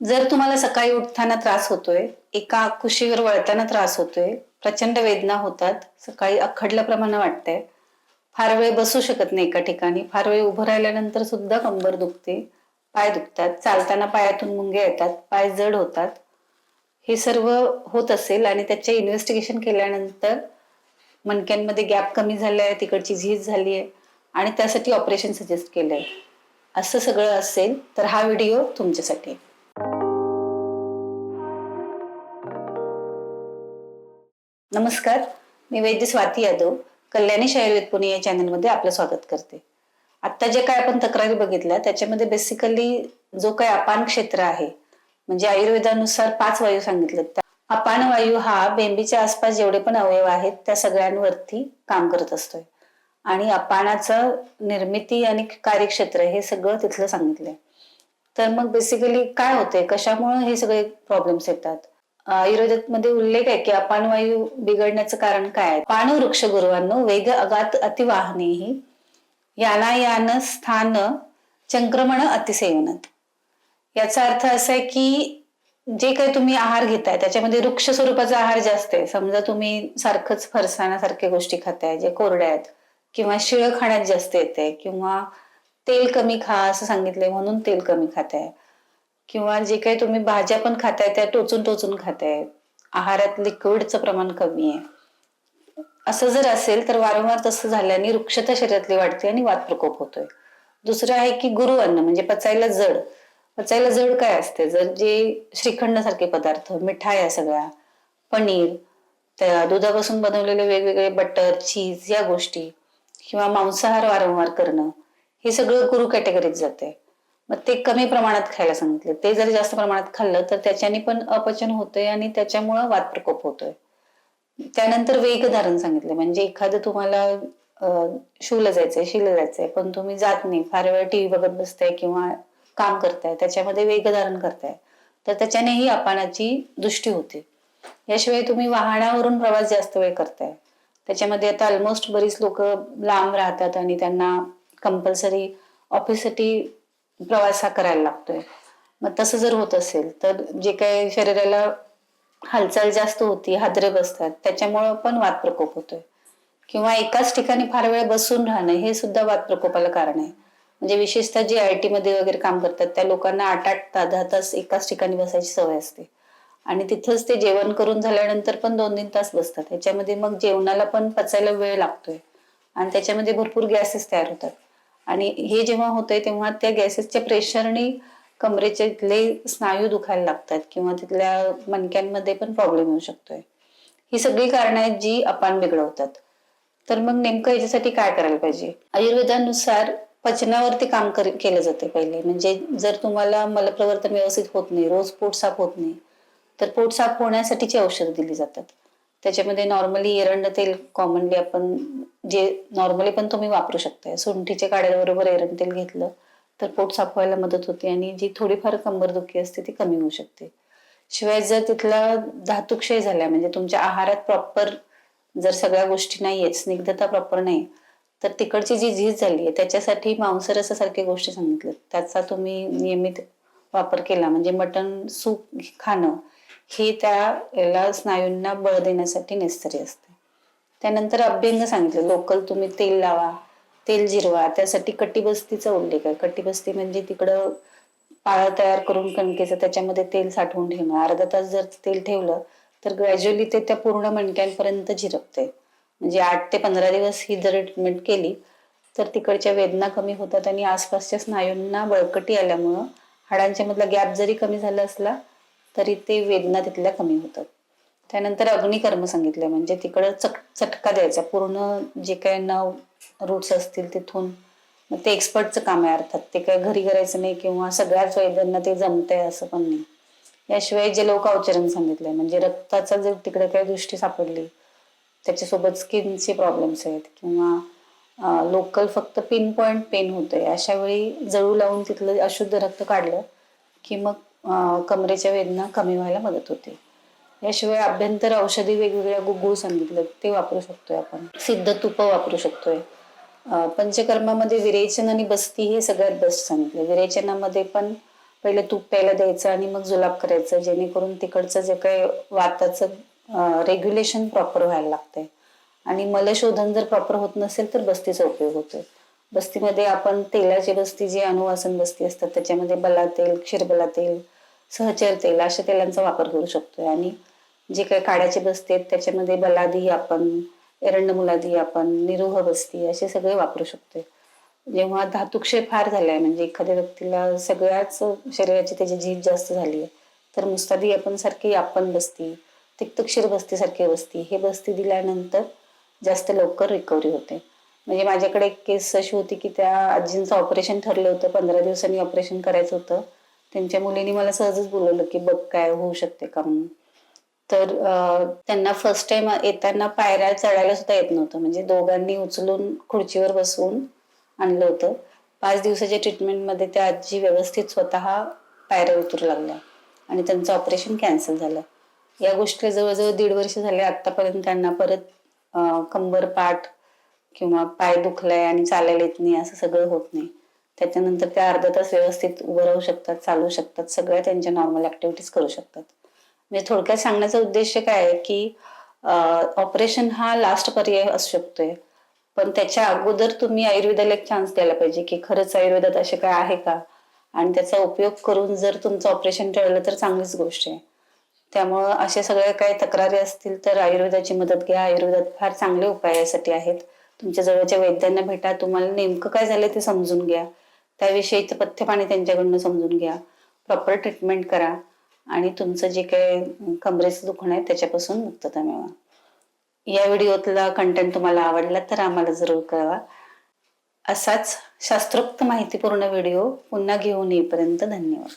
जर तुम्हाला सकाळी उठताना त्रास होतोय एका कुशीवर वळताना त्रास होतोय प्रचंड वेदना होतात सकाळी अखडल्याप्रमाणे वाटतंय फार वेळ बसू शकत नाही एका ठिकाणी फार वेळ उभं राहिल्यानंतर सुद्धा कंबर दुखते पाय दुखतात चालताना पायातून मुंगे येतात पाय जड होतात. हे सर्व होत असेल आणि त्याचे इन्व्हेस्टिगेशन केल्यानंतर मणक्यांमध्ये गॅप कमी झाला आहे तिकडची झीज झाली आहे आणि त्यासाठी ऑपरेशन सजेस्ट केलंय. असं सगळं असेल तर हा व्हिडिओ तुमच्यासाठी. नमस्कार मी वैद्य स्वाती यादव कल्याणी आयुर्वेद पुणे या चॅनलमध्ये आपलं स्वागत करते. आत्ता जे काय आपण तक्रारी बघितल्या त्याच्यामध्ये बेसिकली जो काय अपान क्षेत्र आहे म्हणजे आयुर्वेदानुसार पाच वायू सांगितलेत. अपान वायू हा बेंबीच्या आसपास जेवढे पण अवयव आहेत त्या सगळ्यांवरती काम करत असतोय. आणि अपानाचं निर्मिती आणि कार्यक्षेत्र हे सगळं तिथलं सांगितलंय. तर मग बेसिकली काय होते कशामुळे हे सगळे प्रॉब्लेम्स येतात? आयुर्वेदामध्ये उल्लेख आहे की अपान वायू बिघडण्याचं कारण काय आहे? पाणू वृक्ष गुरुवांनो वेग अगात अतिवाहनेही यानायान स्थान चंक्रमण अतिसेवनात याचा अर्थ असा आहे की जे काही तुम्ही आहार घेताय त्याच्यामध्ये वृक्ष स्वरूपाचा आहार जास्त आहे. समजा तुम्ही सारखंच फरसाणासारख्या गोष्टी खाताय जे कोरड्या आहेत किंवा शिळ खाण्यात जास्त येते किंवा तेल कमी खा असं सांगितलंय म्हणून तेल कमी खाताय. किंवा जे काही तुम्ही भाज्या पण खाताय त्या टोचून टोचून खाताय. आहारात लिक्विडचं प्रमाण कमी आहे. असं जर असेल तर वारंवार तसं झाल्याने वृक्षता शरीरातली वाढते आणि वात प्रकोप होतोय. दुसरं आहे की गुरु अन्न म्हणजे पचायला जड. पचायला जड काय असते? जर जे श्रीखंड सारखे पदार्थ मिठाया सगळ्या पनीर त्या दुधापासून बनवलेले वेगवेगळे बटर चीज या गोष्टी किंवा मांसाहार वारंवार करणं हे सगळं गुरु कॅटेगरीत जाते मग ते कमी प्रमाणात खायला सांगितले. ते जर जास्त प्रमाणात खाल्लं तर त्याच्याने पण अपचन होतंय आणि त्याच्यामुळं वातप्रकोप होतोय. त्यानंतर वेग धारण सांगितले. म्हणजे एखादं तुम्हाला शूला जायचंय शिला जायचंय पण तुम्ही जात नाही. फार वेळ टीव्ही बघत बसताय किंवा काम करताय त्याच्यामध्ये वेग धारण करताय. तर त्याच्यानेही अपानाची दृष्टी होते. याशिवाय तुम्ही वाहनावरून प्रवास जास्त वेळ करताय. त्याच्यामध्ये आता ऑलमोस्ट बरीच लोक लांब राहतात आणि त्यांना कंपल्सरी ऑफिससाठी प्रवास हा करायला लागतोय. मग तसं जर होत असेल तर जे काही शरीराला हालचाल जास्त होती हादरे बसतात त्याच्यामुळं पण वाद प्रकोप होतोय. किंवा एकाच ठिकाणी फार वेळ बसून राहणं हे सुद्धा वाद प्रकोपाला कारण आहे. म्हणजे विशेषतः जे आय टी मध्ये वगैरे काम करतात त्या लोकांना आठ आठ तास दहा तास एकाच ठिकाणी बसायची सवय असते. आणि तिथंच ते जेवण करून झाल्यानंतर पण दोन तीन तास बसतात. त्याच्यामध्ये मग जेवणाला पण पचायला वेळ लागतोय. आणि त्याच्यामध्ये भरपूर गॅसेस तयार होतात. आणि हे जेव्हा होतंय तेव्हा त्या गॅसेसच्या प्रेशरने कमरेचे इथले स्नायू दुखायला लागतात किंवा तिथल्या मणक्यांमध्ये पण प्रॉब्लेम येऊ शकतोय. ही सगळी कारणं आहेत जी अपान बिघडवतात. तर मग नेमकं याच्यासाठी काय करायला पाहिजे? आयुर्वेदानुसार पचनावरती काम केलं जाते पहिले. म्हणजे जर तुम्हाला मलप्रवर्तन व्यवस्थित होत नाही रोज पोट साफ होत नाही तर पोट साफ होण्यासाठीची औषधं दिली जातात. त्याच्यामध्ये नॉर्मली एरंड तेल कॉमनली आपण जे नॉर्मली पण तुम्ही वापरू शकताय. सुंठीच्या काड्याबरोबर एरंड तेल घेतलं तर पोट साफवायला मदत होते आणि जी थोडीफार कंबरदुखी असते ती कमी होऊ शकते. शिवाय जर तिथला धातुक्षय झाला म्हणजे तुमच्या आहारात प्रॉपर जर सगळ्या गोष्टी नाहीये स्निग्धता प्रॉपर नाही तर तिकडची जी झीज झाली आहे त्याच्यासाठी मांसरसासारख्या गोष्टी सांगितल्या त्याचा तुम्ही नियमित वापर केला. म्हणजे मटण सूप खाणं हे त्याला स्नायूंना बळ देण्यासाठी नेसरी असते. त्यानंतर अभ्यंग सांगितलं. लोकल तुम्ही तेल लावा तेल जिरवा. त्यासाठी कट्टीबस्तीचा उल्लेख आहे. कट्टीबस्ती म्हणजे तिकडं पाळं तयार करून कणकेचं त्याच्यामध्ये तेल साठवून ठेवणं. अर्धा तास जर तेल ठेवलं तर ग्रॅज्युअली ते त्या पूर्ण मणक्यांपर्यंत झिरपते. म्हणजे आठ ते पंधरा दिवस ही जर ट्रीटमेंट केली तर तिकडच्या वेदना कमी होतात आणि आसपासच्या स्नायूंना बळकटी आल्यामुळं हाडांच्या मधला गॅप जरी कमी झाला असला तरी ते वेदना तिथल्या कमी होतात. त्यानंतर अग्निकर्म सांगितलं म्हणजे तिकडं चक चटका द्यायचा. पूर्ण जे काही नव रूट्स असतील तिथून मग ते एक्सपर्टचं काम आहे अर्थात. ते काय घरी करायचं नाही किंवा सगळ्याच वैद्यांना ते जमतंय असं पण नाही. याशिवाय जे लोक औचरण सांगितलंय म्हणजे रक्ताचा जर तिकडे काही दृष्टी सापडली त्याच्यासोबत स्किनचे प्रॉब्लेम्स आहेत किंवा लोकल फक्त पिन पॉइंट पेन होतंय. अशा वेळी जळू लावून तिथलं अशुद्ध रक्त काढलं की मग कमरेच्या वेदना कमी व्हायला मदत होते. याशिवाय अभ्यंतर औषधी वेगवेगळ्या गुगुळ सांगितलं ते वापरू शकतोय आपण. सिद्ध तुप वापरू शकतोय. पंचकर्मामध्ये विरेचन आणि बस्ती हे सगळ्यात बेस्ट सांगितलं. विरेचनामध्ये पण पहिले तूप प्यायला द्यायचं आणि मग जुलाब करायचं जेणेकरून तिकडचं जे काही वाताचं रेग्युलेशन प्रॉपर व्हायला लागतंय. आणि मलशोधन जर प्रॉपर होत नसेल तर बस्तीचा उपयोग होतो बस्तीमध्ये आपण तेलाची बस्ती जी अनुवासन बस्ती असतात त्याच्यामध्ये बलातेल क्षीरबलातेल क्षीरबला तेल सहचर तेल अशा तेलांचा वापर करू शकतोय. आणि जे काही काड्याचे बस्ती आहेत त्याच्यामध्ये बलादी आपण एरंड मुलादी आपण निरोह बस्ती असे सगळे वापरू शकतोय. जेव्हा धातुक्षय फार झालाय म्हणजे एखाद्या व्यक्तीला सगळ्याच शरीराची त्याची झीज जास्त झाली आहे तर मुस्तादी आपण सारखी आपण बस्ती तिक्तक्षीर बस्ती सारखी बस्ती हे बस्ती दिल्यानंतर जास्त लवकर रिकव्हरी होते. म्हणजे माझ्याकडे एक केस अशी होती की त्या आजींचं ऑपरेशन ठरलं होतं. पंधरा दिवसांनी ऑपरेशन करायचं होतं. त्यांच्या मुलीने मला सहजच बोलवलं की बघ काय होऊ शकते का म्हणून. तर त्यांना फर्स्ट टाइम येताना पायऱ्या चढायला सुद्धा येत नव्हतं. म्हणजे दोघांनी उचलून खुर्चीवर बसवून आणलं होतं. पाच दिवसाच्या ट्रीटमेंटमध्ये त्या आजी व्यवस्थित स्वतः पायऱ्या उतरू लागल्या आणि त्यांचं ऑपरेशन कॅन्सल झालं. या गोष्टी जवळजवळ दीड वर्ष झाले. आतापर्यंत त्यांना परत कंबरपाठ कंबर किंवा पाय दुखलाय आणि चालायला येत नाही असं सगळं होत नाही. त्याच्यानंतर त्या अर्धा तास व्यवस्थित उभं राहू शकतात चालू शकतात सगळ्या त्यांच्या नॉर्मल ऍक्टिव्हिटीज करू शकतात. म्हणजे थोडक्यात सांगण्याचा उद्देश काय आहे की ऑपरेशन हा लास्ट पर्याय असू शकतोय. पण त्याच्या अगोदर तुम्ही आयुर्वेदाला एक चान्स द्यायला पाहिजे की खरंच आयुर्वेदात असे काय आहे का? आणि त्याचा उपयोग करून जर तुमचं ऑपरेशन टळलं तर चांगलीच गोष्ट आहे. त्यामुळं अशा सगळ्या काही तक्रारी असतील तर आयुर्वेदाची मदत घ्या. आयुर्वेदात फार चांगले उपाय यासाठी आहेत. तुमच्या जवळच्या वैद्यांना भेटा. तुम्हाला नेमकं काय झालं ते समजून घ्या. त्याविषयीचं पथ्यपाणी त्यांच्याकडनं समजून घ्या. प्रॉपर ट्रीटमेंट करा. आणि तुमचं जे काही कमरेचं दुखणं आहे त्याच्यापासून मुक्तता मिळवा. या व्हिडिओतला कंटेंट तुम्हाला आवडला तर आम्हाला जरूर कळवा. असाच शास्त्रोक्त माहितीपूर्ण व्हिडिओ पुन्हा घेऊन येईपर्यंत धन्यवाद.